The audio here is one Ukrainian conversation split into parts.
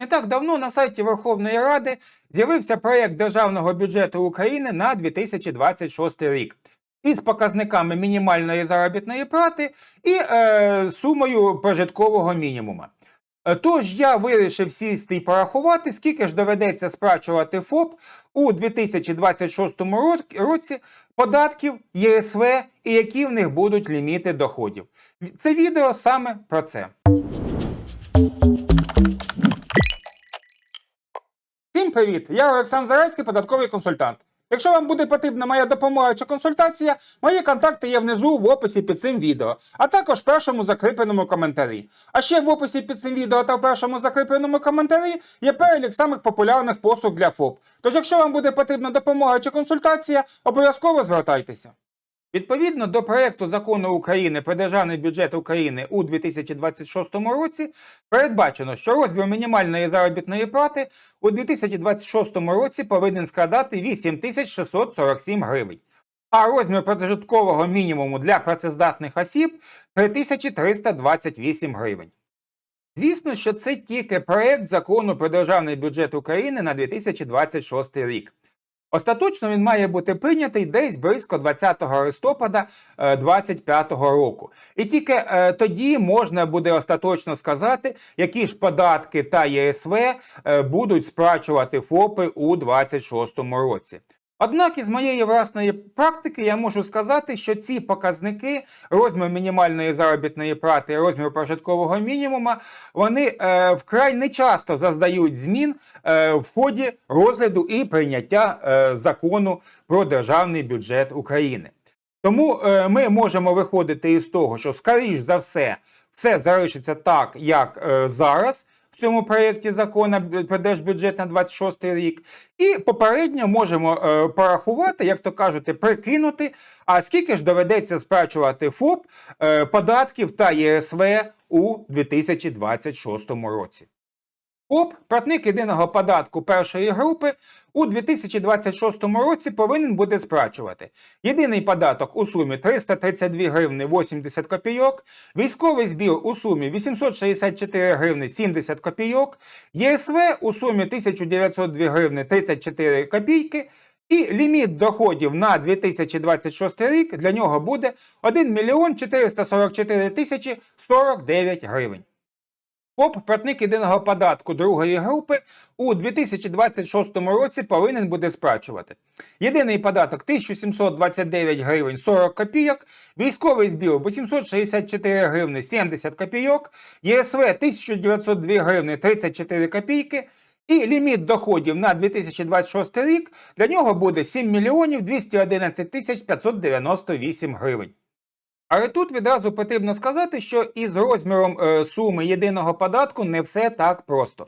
Не так давно на сайті Верховної Ради з'явився проєкт Державного бюджету України на 2026 рік із показниками мінімальної заробітної плати і е, сумою прожиткового мінімума. Е, Тож я вирішив сісти і порахувати, скільки ж доведеться сплачувати ФОП у 2026 ро- році податків ЄСВ і які в них будуть ліміти доходів. Це відео саме про це. Всім привіт! Я Олександр Зарайський, податковий консультант. Якщо вам буде потрібна моя допомога чи консультація, мої контакти є внизу в описі під цим відео, а також в першому закріпленому коментарі. А ще в описі під цим відео та в першому закріпленому коментарі є перелік самих популярних послуг для ФОП. Тож, якщо вам буде потрібна допомога чи консультація, обов'язково звертайтеся. Відповідно до проекту закону України про державний бюджет України у 2026 році передбачено, що розмір мінімальної заробітної плати у 2026 році повинен складати 8647 гривень, а розмір прожиткового мінімуму для працездатних осіб 3328 гривень. Звісно, що це тільки проект закону про державний бюджет України на 2026 рік. Остаточно він має бути прийнятий десь близько 20 листопада 2025 року. І тільки е, тоді можна буде остаточно сказати, які ж податки та ЄСВ е, будуть сплачувати ФОПи у 2026 році. Однак із моєї власної практики я можу сказати, що ці показники, розмір мінімальної заробітної плати і розмір прожиткового мінімума, вони е, вкрай не часто зазнають змін е, в ході розгляду і прийняття е, закону про державний бюджет України. Тому е, ми можемо виходити із того, що, скоріш за все, все залишиться так, як е, зараз цьому проєкті закону про держбюджет на 26 рік, і попередньо можемо е, порахувати, як то кажете, прикинути, а скільки ж доведеться сплачувати ФОП е, податків та ЄСВ у 2026 році. ФОП, платник єдиного податку першої групи, у 2026 році повинен буде сплачувати єдиний податок у сумі 332 гривни 80 копійок, військовий збір у сумі 864 гривни 70 копійок, ЄСВ у сумі 1902 гривни 34 копійки, і ліміт доходів на 2026 рік для нього буде 1 мільйон 444 тисячі 49 гривень. ФОП, платник єдиного податку другої групи, у 2026 році повинен буде сплачувати. Єдиний податок 1729 гривень 40 копійок, військовий збір 864 гривни 70 копійок, ЄСВ 1902 гривни 34 копійки. І ліміт доходів на 2026 рік для нього буде 7 мільйонів 211 тисяч 598 гривень. Але тут відразу потрібно сказати, що із розміром е, суми єдиного податку не все так просто.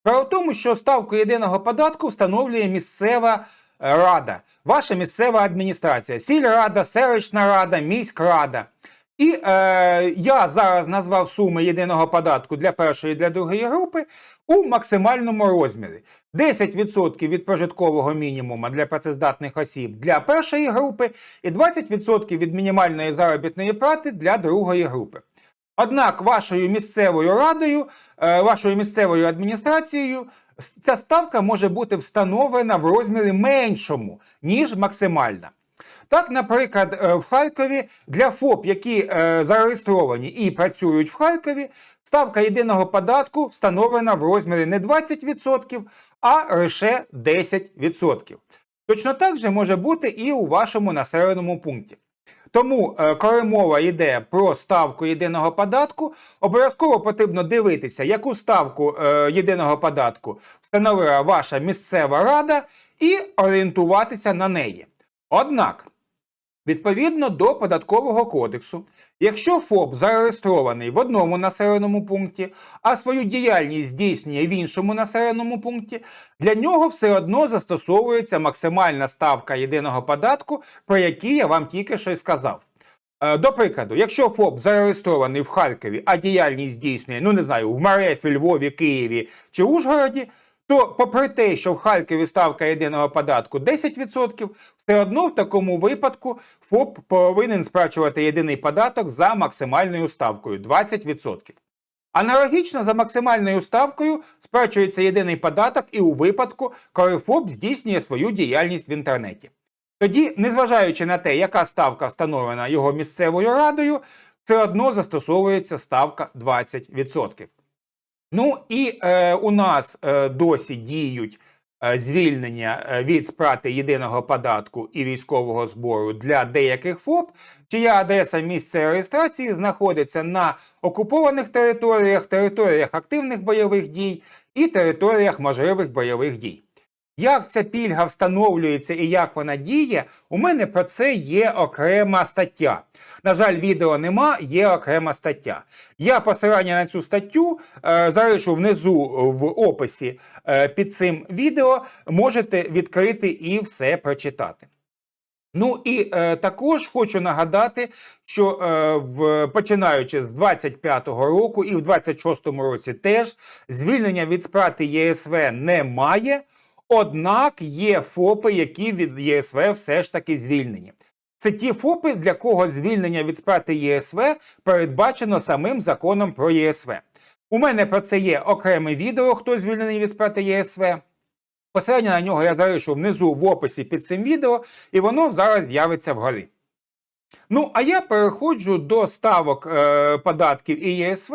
Справа в тому, що ставку єдиного податку встановлює місцева е, рада, ваша місцева адміністрація, сільрада, селищна рада, міськрада. І е, я зараз назвав суми єдиного податку для першої і для другої групи у максимальному розмірі. 10% від прожиткового мінімуму для працездатних осіб для першої групи і 20% від мінімальної заробітної плати для другої групи. Однак вашою місцевою радою, е, вашою місцевою адміністрацією ця ставка може бути встановлена в розмірі меншому, ніж максимальна. Так, наприклад, е, в Харкові для ФОП, які е, зареєстровані і працюють в Харкові, ставка єдиного податку встановлена в розмірі не 20%, а лише 10%. Точно так же може бути і у вашому населеному пункті. Тому, е, коли мова йде про ставку єдиного податку, обов'язково потрібно дивитися, яку ставку єдиного податку встановила ваша місцева рада, і орієнтуватися на неї. Однак, відповідно до податкового кодексу, якщо ФОП зареєстрований в одному населеному пункті, а свою діяльність здійснює в іншому населеному пункті, для нього все одно застосовується максимальна ставка єдиного податку, про який я вам тільки що й сказав. Е, До прикладу, якщо ФОП зареєстрований в Харкові, а діяльність здійснює, ну не знаю, в Марефі, Львові, Києві чи Ужгороді, то попри те, що в Харкові ставка єдиного податку 10%, все одно в такому випадку ФОП повинен сплачувати єдиний податок за максимальною ставкою 20%. Аналогічно за максимальною ставкою сплачується єдиний податок і у випадку, коли ФОП здійснює свою діяльність в інтернеті. Тоді, незважаючи на те, яка ставка встановлена його місцевою радою, все одно застосовується ставка 20%. Ну і е, у нас е, досі діють е, звільнення е, від сплати єдиного податку і військового збору для деяких ФОП, чия адреса місця реєстрації знаходиться на окупованих територіях, територіях активних бойових дій і територіях можливих бойових дій. Як ця пільга встановлюється і як вона діє, у мене про це є окрема стаття. На жаль, відео нема, є окрема стаття. Я посилання на цю статтю е, залишу внизу в описі е, під цим відео. Можете відкрити і все прочитати. Ну і е, також хочу нагадати, що е, в, починаючи з 25-го року і в 26-му році теж звільнення від сплати ЄСВ немає. Однак є ФОПи, які від ЄСВ все ж таки звільнені. Це ті ФОПи, для кого звільнення від сплати ЄСВ передбачено самим законом про ЄСВ. У мене про це є окреме відео, хто звільнений від сплати ЄСВ. Посилання на нього я залишу внизу в описі під цим відео, і воно зараз з'явиться вгорі. Ну, а я переходжу до ставок е, податків і ЄСВ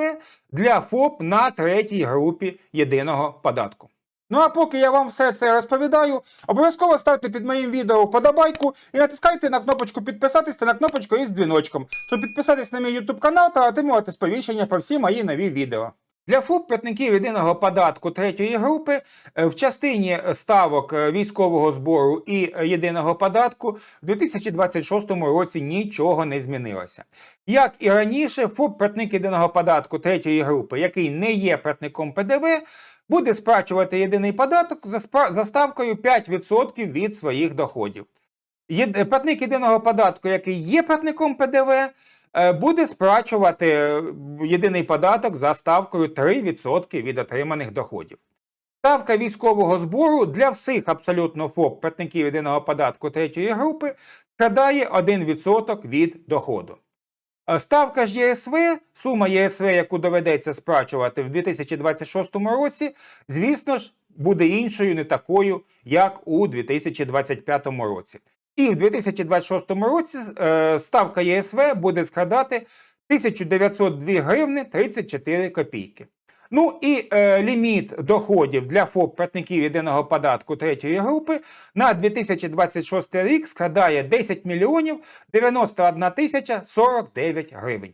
для ФОП на третій групі єдиного податку. Ну а поки я вам все це розповідаю, обов'язково ставте під моїм відео вподобайку і натискайте на кнопочку підписатись та на кнопочку із дзвіночком, щоб підписатись на мій YouTube канал та отримувати сповіщення про всі мої нові відео. Для ФОП платників єдиного податку третьої групи е, в частині ставок е, військового збору і е, єдиного податку в 2026 році нічого не змінилося. Як і раніше, ФОП платник єдиного податку третьої групи, який не є платником ПДВ, буде сплачувати єдиний податок за, за ставкою 5% від своїх доходів. Єд- Платник єдиного податку, який є платником ПДВ, е, буде сплачувати е, єдиний податок за ставкою 3% від отриманих доходів. Ставка військового збору для всіх абсолютно ФОП платників єдиного податку третьої групи складає 1% від доходу. Е, Ставка ж ЄСВ, сума ЄСВ, яку доведеться сплачувати в 2026 році, звісно ж, буде іншою, не такою, як у 2025 році. І в 2026 році е, ставка ЄСВ буде складати 1902 гривни 34 копійки. Ну і е, ліміт доходів для ФОП платників єдиного податку третьої групи на 2026 рік складає 10 мільйонів 91 тисяча 49 гривень.